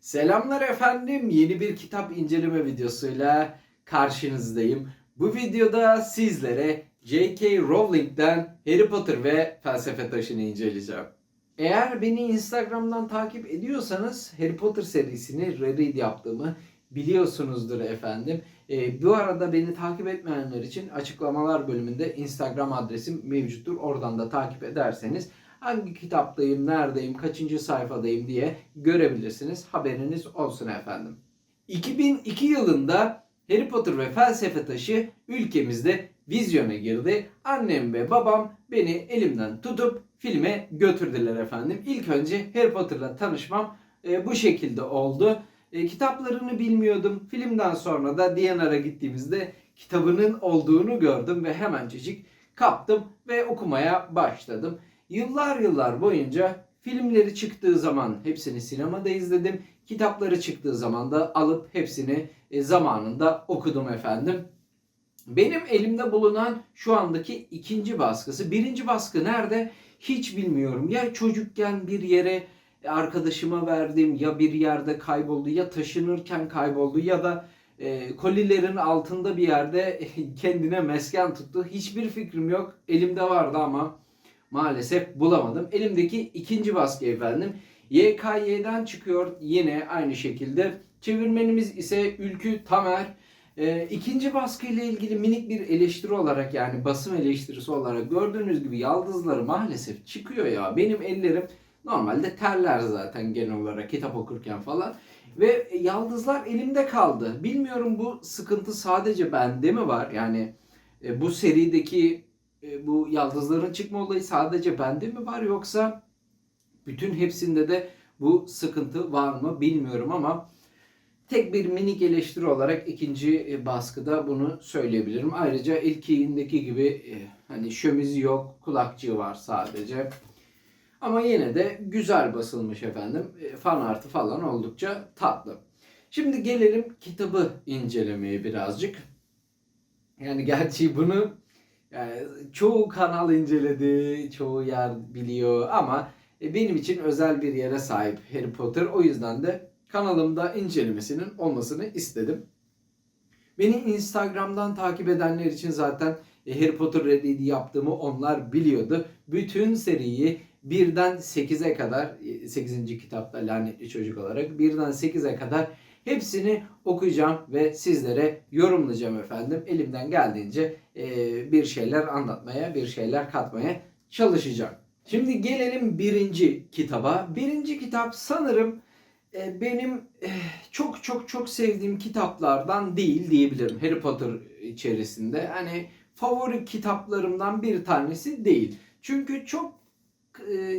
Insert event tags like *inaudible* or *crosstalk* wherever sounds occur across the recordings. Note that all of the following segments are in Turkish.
Selamlar efendim. Yeni bir kitap inceleme videosuyla karşınızdayım. Bu videoda sizlere J.K. Rowling'den Harry Potter ve Felsefe Taşı'nı inceleyeceğim. Eğer beni Instagram'dan takip ediyorsanız Harry Potter serisini reread yaptığımı biliyorsunuzdur efendim. Ee, bu arada beni takip etmeyenler için açıklamalar bölümünde Instagram adresim mevcuttur. Oradan da takip ederseniz hangi kitaptayım, neredeyim, kaçıncı sayfadayım diye görebilirsiniz. Haberiniz olsun efendim. 2002 yılında Harry Potter ve Felsefe Taşı ülkemizde vizyona girdi. Annem ve babam beni elimden tutup filme götürdüler efendim. İlk önce Harry Potter'la tanışmam e, bu şekilde oldu. E, kitaplarını bilmiyordum. Filmden sonra da DNR'a gittiğimizde kitabının olduğunu gördüm ve hemencecik kaptım ve okumaya başladım. Yıllar yıllar boyunca filmleri çıktığı zaman hepsini sinemada izledim. Kitapları çıktığı zaman da alıp hepsini e, zamanında okudum efendim. Benim elimde bulunan şu andaki ikinci baskısı. Birinci baskı nerede? Hiç bilmiyorum. Ya çocukken bir yere arkadaşıma verdim ya bir yerde kayboldu ya taşınırken kayboldu ya da e, kolilerin altında bir yerde *laughs* kendine mesken tuttu. Hiçbir fikrim yok. Elimde vardı ama maalesef bulamadım. Elimdeki ikinci baskı efendim. YKY'den çıkıyor yine aynı şekilde. Çevirmenimiz ise Ülkü Tamer. Ee, ikinci baskı ile ilgili minik bir eleştiri olarak yani basım eleştirisi olarak gördüğünüz gibi yaldızları maalesef çıkıyor ya. Benim ellerim normalde terler zaten genel olarak kitap okurken falan. Ve yaldızlar elimde kaldı. Bilmiyorum bu sıkıntı sadece bende mi var? Yani e, bu serideki e, bu yaldızların çıkma olayı sadece bende mi var yoksa bütün hepsinde de bu sıkıntı var mı bilmiyorum ama tek bir minik eleştiri olarak ikinci e, baskıda bunu söyleyebilirim. Ayrıca ilkindeki gibi e, hani şömizi yok, kulakçığı var sadece. Ama yine de güzel basılmış efendim. Fan artı falan oldukça tatlı. Şimdi gelelim kitabı incelemeye birazcık. Yani gerçi bunu yani çoğu kanal inceledi, çoğu yer biliyor ama e, benim için özel bir yere sahip Harry Potter. O yüzden de kanalımda incelemesinin olmasını istedim. Beni Instagram'dan takip edenler için zaten e, Harry Potter Reddit'i yaptığımı onlar biliyordu. Bütün seriyi birden 8'e kadar 8. kitapta lanetli çocuk olarak birden 8'e kadar hepsini okuyacağım ve sizlere yorumlayacağım efendim. Elimden geldiğince e, bir şeyler anlatmaya, bir şeyler katmaya çalışacağım. Şimdi gelelim birinci kitaba. Birinci kitap sanırım e, benim e, çok çok çok sevdiğim kitaplardan değil diyebilirim. Harry Potter içerisinde. Hani favori kitaplarımdan bir tanesi değil. Çünkü çok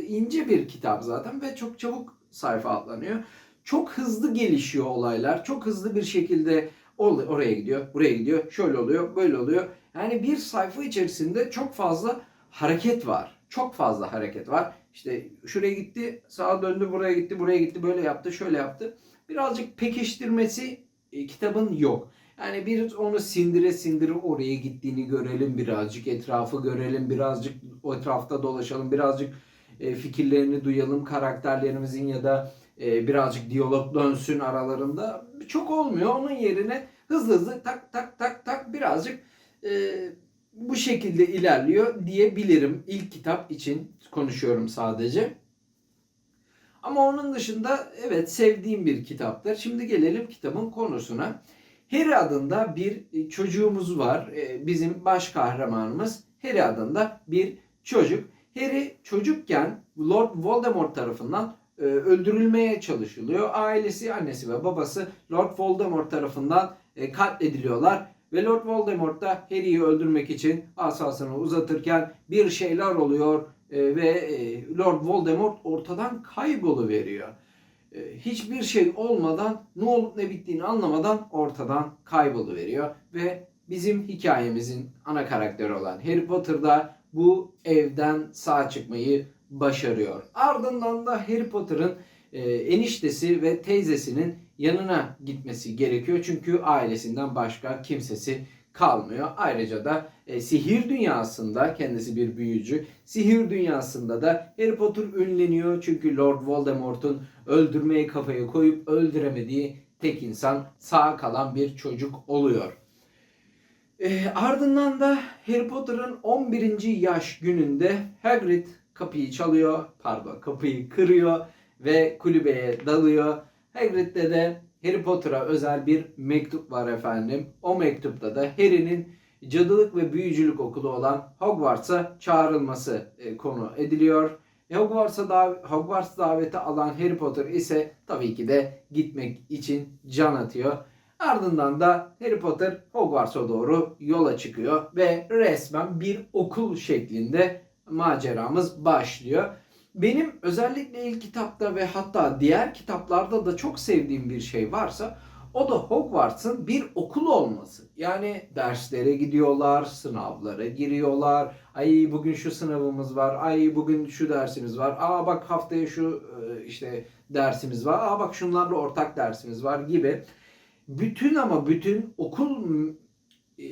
ince bir kitap zaten ve çok çabuk sayfa atlanıyor. Çok hızlı gelişiyor olaylar. Çok hızlı bir şekilde or- oraya gidiyor, buraya gidiyor, şöyle oluyor, böyle oluyor. Yani bir sayfa içerisinde çok fazla hareket var. Çok fazla hareket var. İşte şuraya gitti, sağa döndü, buraya gitti, buraya gitti, böyle yaptı, şöyle yaptı. Birazcık pekiştirmesi e, kitabın yok. Yani bir onu sindire sindire oraya gittiğini görelim birazcık, etrafı görelim, birazcık o etrafta dolaşalım, birazcık e, fikirlerini duyalım, karakterlerimizin ya da e, birazcık diyalog dönsün aralarında. Çok olmuyor. Onun yerine hızlı hızlı tak tak tak tak birazcık e, bu şekilde ilerliyor diyebilirim. İlk kitap için konuşuyorum sadece. Ama onun dışında evet sevdiğim bir kitaptır. Şimdi gelelim kitabın konusuna. Harry adında bir çocuğumuz var. E, Bizim baş kahramanımız Harry adında bir çocuk. Harry çocukken Lord Voldemort tarafından e, öldürülmeye çalışılıyor. Ailesi, annesi ve babası Lord Voldemort tarafından e, katlediliyorlar. Ve Lord Voldemort da Harry'i öldürmek için asasını uzatırken bir şeyler oluyor e, ve e, Lord Voldemort ortadan kayboluveriyor. E, hiçbir şey olmadan ne olup ne bittiğini anlamadan ortadan kayboluveriyor ve bizim hikayemizin ana karakteri olan Harry Potter da bu evden sağ çıkmayı başarıyor. Ardından da Harry Potter'ın e, eniştesi ve teyzesinin yanına gitmesi gerekiyor. Çünkü ailesinden başka kimsesi kalmıyor. Ayrıca da e, sihir dünyasında kendisi bir büyücü. Sihir dünyasında da Harry Potter ünleniyor. Çünkü Lord Voldemort'un öldürmeyi kafaya koyup öldüremediği tek insan sağ kalan bir çocuk oluyor. E, ardından da Harry Potter'ın 11. yaş gününde Hagrid kapıyı çalıyor, pardon kapıyı kırıyor ve kulübeye dalıyor. Hagrid'de de Harry Potter'a özel bir mektup var efendim. O mektupta da Harry'nin cadılık ve büyücülük okulu olan Hogwarts'a çağrılması e, konu ediliyor. E, Hogwarts'a dav- Hogwarts daveti alan Harry Potter ise tabii ki de gitmek için can atıyor. Ardından da Harry Potter Hogwarts'a doğru yola çıkıyor ve resmen bir okul şeklinde maceramız başlıyor. Benim özellikle ilk kitapta ve hatta diğer kitaplarda da çok sevdiğim bir şey varsa o da Hogwarts'ın bir okul olması. Yani derslere gidiyorlar, sınavlara giriyorlar. Ay bugün şu sınavımız var. Ay bugün şu dersimiz var. Aa bak haftaya şu e, işte dersimiz var. Aa bak şunlarla ortak dersimiz var gibi. Bütün ama bütün okul e,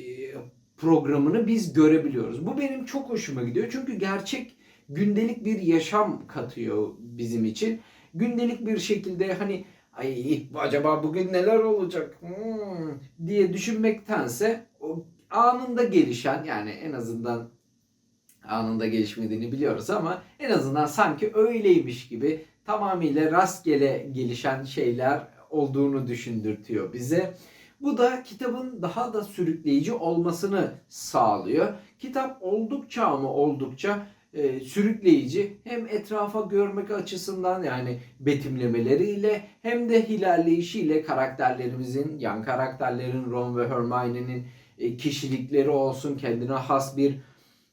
programını biz görebiliyoruz. Bu benim çok hoşuma gidiyor. Çünkü gerçek gündelik bir yaşam katıyor bizim için. Gündelik bir şekilde hani ay acaba bugün neler olacak hmm, diye düşünmektense o anında gelişen yani en azından anında gelişmediğini biliyoruz ama en azından sanki öyleymiş gibi tamamıyla rastgele gelişen şeyler olduğunu düşündürtüyor bize. Bu da kitabın daha da sürükleyici olmasını sağlıyor. Kitap oldukça ama oldukça e, sürükleyici hem etrafa görmek açısından yani betimlemeleriyle hem de ilerleyişiyle karakterlerimizin yan karakterlerin Ron ve Hermione'nin e, kişilikleri olsun kendine has bir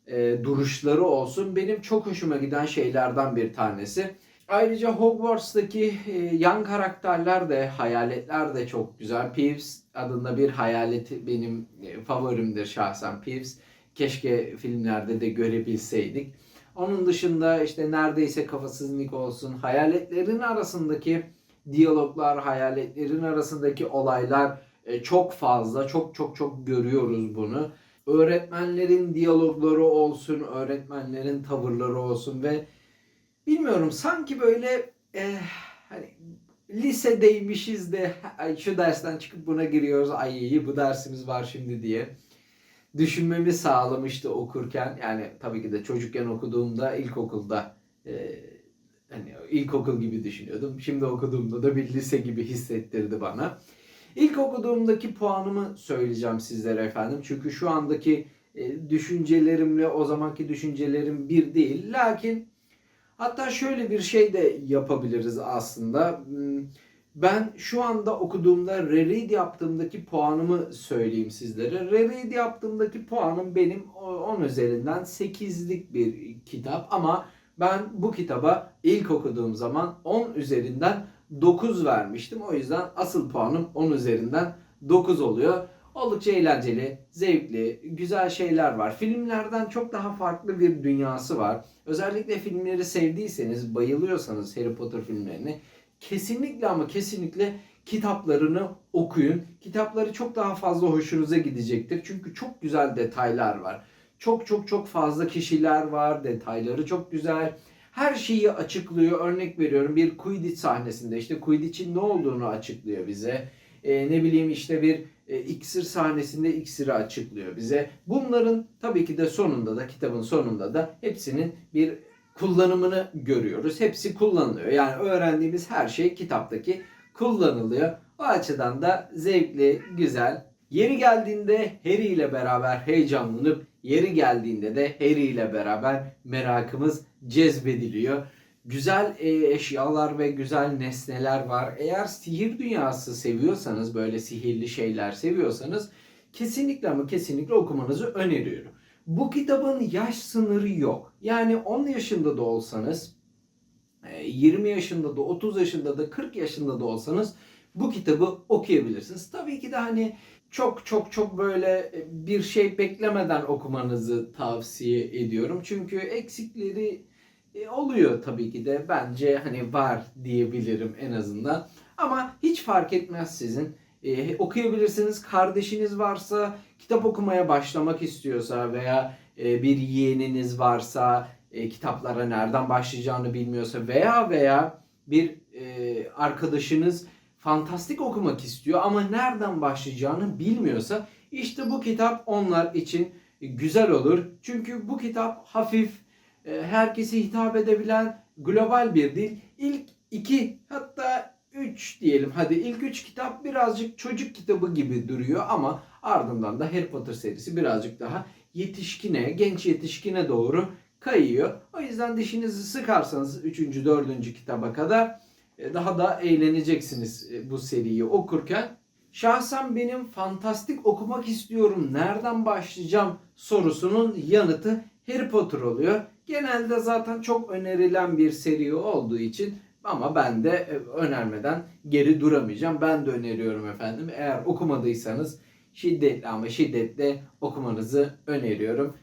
e, duruşları olsun benim çok hoşuma giden şeylerden bir tanesi. Ayrıca Hogwarts'taki e, yan karakterler de hayaletler de çok güzel. Peeves adında bir hayaleti benim e, favorimdir şahsen Peeves. Keşke filmlerde de görebilseydik. Onun dışında işte neredeyse kafasız Nick olsun. Hayaletlerin arasındaki diyaloglar, hayaletlerin arasındaki olaylar e, çok fazla. Çok çok çok görüyoruz bunu. Öğretmenlerin diyalogları olsun, öğretmenlerin tavırları olsun ve bilmiyorum sanki böyle e, hani lisedeymişiz de ay şu dersten çıkıp buna giriyoruz. Ay iyi bu dersimiz var şimdi diye düşünmemi sağlamıştı okurken. Yani tabii ki de çocukken okuduğumda ilkokulda e, hani ilkokul gibi düşünüyordum. Şimdi okuduğumda da bir lise gibi hissettirdi bana. İlk okuduğumdaki puanımı söyleyeceğim sizlere efendim. Çünkü şu andaki e, düşüncelerimle o zamanki düşüncelerim bir değil. Lakin hatta şöyle bir şey de yapabiliriz aslında. Hmm, Ben şu anda okuduğumda reread yaptığımdaki puanımı söyleyeyim sizlere. Reread yaptığımdaki puanım benim 10 üzerinden 8'lik bir kitap ama ben bu kitaba ilk okuduğum zaman 10 üzerinden 9 vermiştim. O yüzden asıl puanım 10 üzerinden 9 oluyor. Oldukça eğlenceli, zevkli, güzel şeyler var. Filmlerden çok daha farklı bir dünyası var. Özellikle filmleri sevdiyseniz, bayılıyorsanız Harry Potter filmlerini kesinlikle ama kesinlikle kitaplarını okuyun. Kitapları çok daha fazla hoşunuza gidecektir. Çünkü çok güzel detaylar var. Çok çok çok fazla kişiler var. Detayları çok güzel. Her şeyi açıklıyor. Örnek veriyorum bir Quidditch sahnesinde işte Quidditch'in ne olduğunu açıklıyor bize. Ee, ne bileyim işte bir e, iksir sahnesinde iksiri açıklıyor bize. Bunların tabii ki de sonunda da kitabın sonunda da hepsinin bir kullanımını görüyoruz. Hepsi kullanılıyor. Yani öğrendiğimiz her şey kitaptaki kullanılıyor. O açıdan da zevkli, güzel. Yeri geldiğinde Harry ile beraber heyecanlanıp yeri geldiğinde de Harry ile beraber merakımız cezbediliyor. Güzel e, eşyalar ve güzel nesneler var. Eğer sihir dünyası seviyorsanız, böyle sihirli şeyler seviyorsanız kesinlikle ama kesinlikle okumanızı öneriyorum. Bu kitabın yaş sınırı yok. Yani 10 yaşında da olsanız, e, 20 yaşında da, 30 yaşında da, 40 yaşında da olsanız bu kitabı okuyabilirsiniz. Tabii ki de hani çok çok çok böyle e, bir şey beklemeden okumanızı tavsiye ediyorum. Çünkü eksikleri e, oluyor tabii ki de. Bence hani var diyebilirim en azından. Ama hiç fark etmez sizin. E, okuyabilirsiniz. Kardeşiniz varsa, kitap okumaya başlamak istiyorsa veya e, bir yeğeniniz varsa, e, kitaplara nereden başlayacağını bilmiyorsa veya veya bir e, arkadaşınız fantastik okumak istiyor ama nereden başlayacağını bilmiyorsa işte bu kitap onlar için güzel olur. Çünkü bu kitap hafif, herkese hitap edebilen global bir dil. İlk iki hatta üç diyelim hadi ilk üç kitap birazcık çocuk kitabı gibi duruyor ama ardından da Harry Potter serisi birazcık daha yetişkine, genç yetişkine doğru kayıyor. O yüzden dişinizi sıkarsanız 3. 4. kitaba kadar e, daha da eğleneceksiniz e, bu seriyi okurken. Şahsen benim fantastik okumak istiyorum, nereden başlayacağım sorusunun yanıtı Harry Potter oluyor. Genelde zaten çok önerilen bir seri olduğu için ama ben de e, önermeden geri duramayacağım. Ben de öneriyorum efendim. Eğer okumadıysanız şiddetli ama şiddetle okumanızı öneriyorum.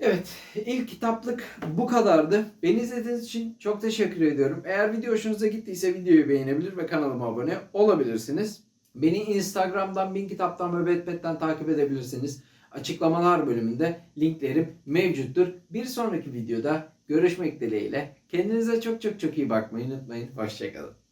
Evet, ilk kitaplık bu kadardı. Beni izlediğiniz için çok teşekkür ediyorum. Eğer video hoşunuza gittiyse videoyu beğenebilir ve kanalıma abone olabilirsiniz. Beni Instagram'dan, Bin Kitap'tan ve Wattpad'den takip edebilirsiniz. Açıklamalar bölümünde linklerim mevcuttur. Bir sonraki videoda görüşmek dileğiyle. Kendinize çok çok çok iyi bakmayı unutmayın. Hoşçakalın.